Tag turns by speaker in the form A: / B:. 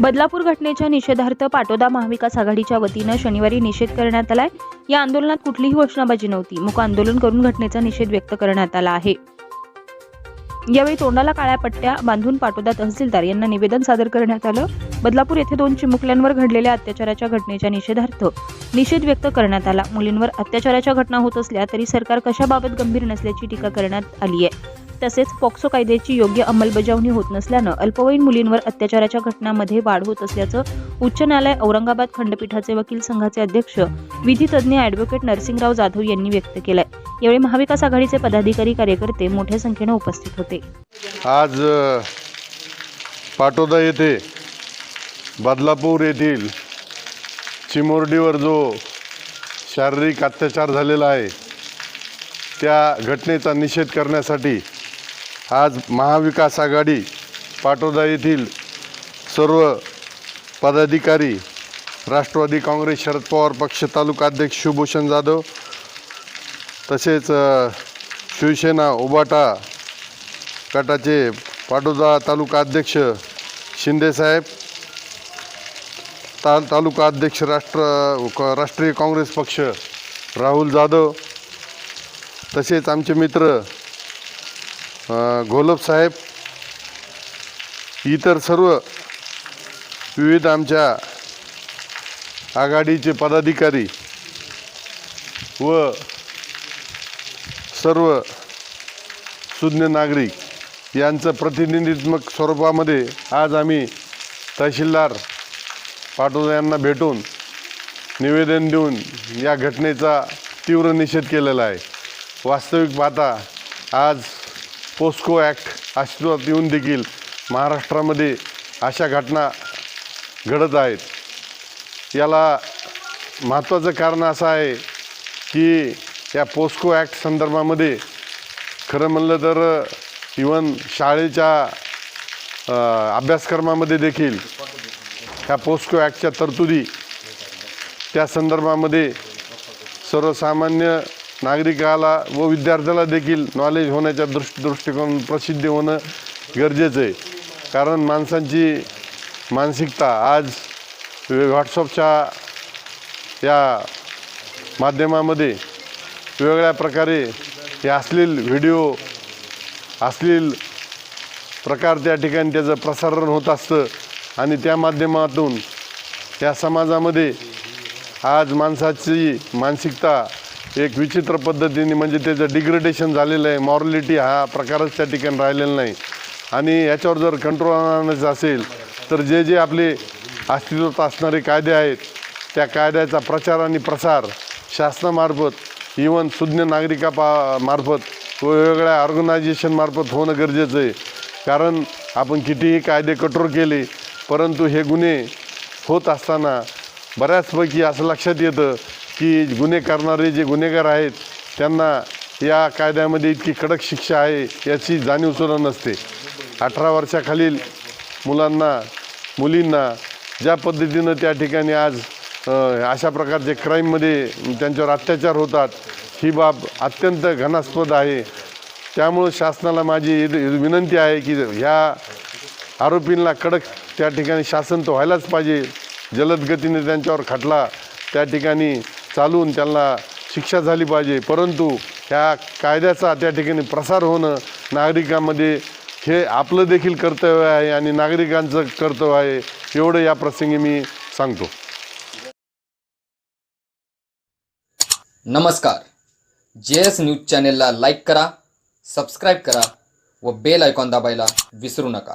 A: बदलापूर घटनेच्या निषेधार्थ पाटोदा महाविकास आघाडीच्या वतीनं शनिवारी निषेध करण्यात आलाय. या आंदोलनात कुठलीही घोषणाबाजी नव्हती. मुक आंदोलन करून घटनेचा निषेध व्यक्त करण्यात आला आहे. यावेळी तोंडाला काळ्या पट्ट्या बांधून पाटोदा तहसीलदार यांना निवेदन सादर करण्यात आलं. बदलापूर येथे दोन चिमुकल्यांवर घडलेल्या अत्याचाराच्या घटनेच्या निषेधार्थ निषेध व्यक्त करण्यात आला. मुलींवर अत्याचाराच्या घटना होत असल्या तरी सरकार कशाबाबत गंभीर नसल्याची टीका करण्यात आली आहे तसेच पॉक्सो कायद्याची योग्य अंमलबजावणी होत नसल्यानं अल्पवयीन मुलींवर अत्याचाराच्या घटनांमध्ये वाढ होत असल्याचं उच्च न्यायालय औरंगाबाद खंडपीठाचे वकील संघाचे अध्यक्ष विधितज्ञ ॲडव्होकेट नरसिंगराव जाधव यांनी व्यक्त केलंय. यावेळी महाविकास आघाडीचे पदाधिकारी कार्यकर्ते मोठ्या संख्येनं उपस्थित होते.
B: आज पाटोदा येथे बदलापूर येथील चिमोर्डीवर जो शारीरिक अत्याचार झालेला आहे त्या घटनेचा निषेध करण्यासाठी आज महाविकास आघाडी पाटोदा येथील सर्व पदाधिकारी राष्ट्रवादी काँग्रेस शरद पवार पक्ष तालुका अध्यक्ष शिवभूषण जाधव तसेच शिवसेना उबाटा गटाचे पाटोदा तालुका अध्यक्ष शिंदेसाहेब ता तालुका अध्यक्ष राष्ट्र राष्ट्रीय काँग्रेस पक्ष राहुल जाधव तसेच आमचे मित्र घोलप साहेब इतर सर्व विविध आमच्या आघाडीचे पदाधिकारी व सर्व सुज्ञ नागरिक यांचं प्रतिनिधित्मक स्वरूपामध्ये आज आम्ही तहसीलदार पाटोदा यांना भेटून निवेदन देऊन या घटनेचा तीव्र निषेध केलेला आहे. वास्तविक पाहता आज पोस्को ॲक्ट अस्तित्वात येऊन देखील महाराष्ट्रामध्ये अशा घटना घडत आहेत. याला महत्त्वाचं कारण असं आहे की या पोस्को ॲक्ट संदर्भामध्ये खरं म्हणलं तर इवन शाळेच्या अभ्यासक्रमामध्ये देखील ह्या पोस्को ॲक्टच्या तरतुदी त्या संदर्भामध्ये सर्वसामान्य नागरिकाला व विद्यार्थ्याला देखील नॉलेज होण्याच्या दृष्ट दृष्टिकोन प्रसिद्धी होणं गरजेचं आहे. कारण माणसांची मानसिकता आज व्हॉट्सअपच्या या माध्यमामध्ये वेगळ्या प्रकारे हे असलेल व्हिडिओ असलेल प्रकार त्या ठिकाणी त्याचं प्रसारण होत असतं आणि त्या माध्यमातून या समाजामध्ये आज माणसाची मानसिकता एक विचित्र पद्धतीने म्हणजे त्याचं डिग्रेडेशन झालेलं आहे. मॉरलिटी हा प्रकारच त्या ठिकाणी राहिलेला नाही. आणि याच्यावर जर कंट्रोल आणायचं असेल तर जे जे आपले अस्तित्वात असणारे कायदे आहेत त्या कायद्याचा प्रचार आणि प्रसार शासनामार्फत इवन सुज्ञ नागरिका पा मार्फत वेगवेगळ्या ऑर्गनायझेशनमार्फत होणं गरजेचं आहे. कारण आपण कितीही कायदे कठोर केले परंतु हे गुन्हे होत असताना बऱ्याचपैकी असं लक्षात येतं की गुन्हे करणारे जे गुन्हेगार आहेत त्यांना या कायद्यामध्ये इतकी कडक शिक्षा आहे याची जाणीवसुद्धा नसते. अठरा वर्षाखालील मुलांना मुलींना ज्या पद्धतीनं त्या ठिकाणी आज अशा प्रकारचे क्राईममध्ये त्यांच्यावर अत्याचार होतात ही बाब अत्यंत घनास्पद आहे. त्यामुळं शासनाला माझी विनंती आहे की ह्या आरोपींना कडक त्या ठिकाणी शासन तर व्हायलाच पाहिजे. जलद गतीने त्यांच्यावर खटला त्या ठिकाणी चालून त्यांना शिक्षा झाली पाहिजे. परंतु ह्या कायद्याचा त्या ठिकाणी प्रसार होणं नागरिकांमध्ये हे आपलं देखील कर्तव्य आहे आणि नागरिकांचं कर्तव्य आहे एवढं या प्रसंगी मी सांगतो.
C: नमस्कार. जे एस न्यूज चॅनेलला लाईक करा सबस्क्राईब करा व बेल आयकॉन दाबायला विसरू नका.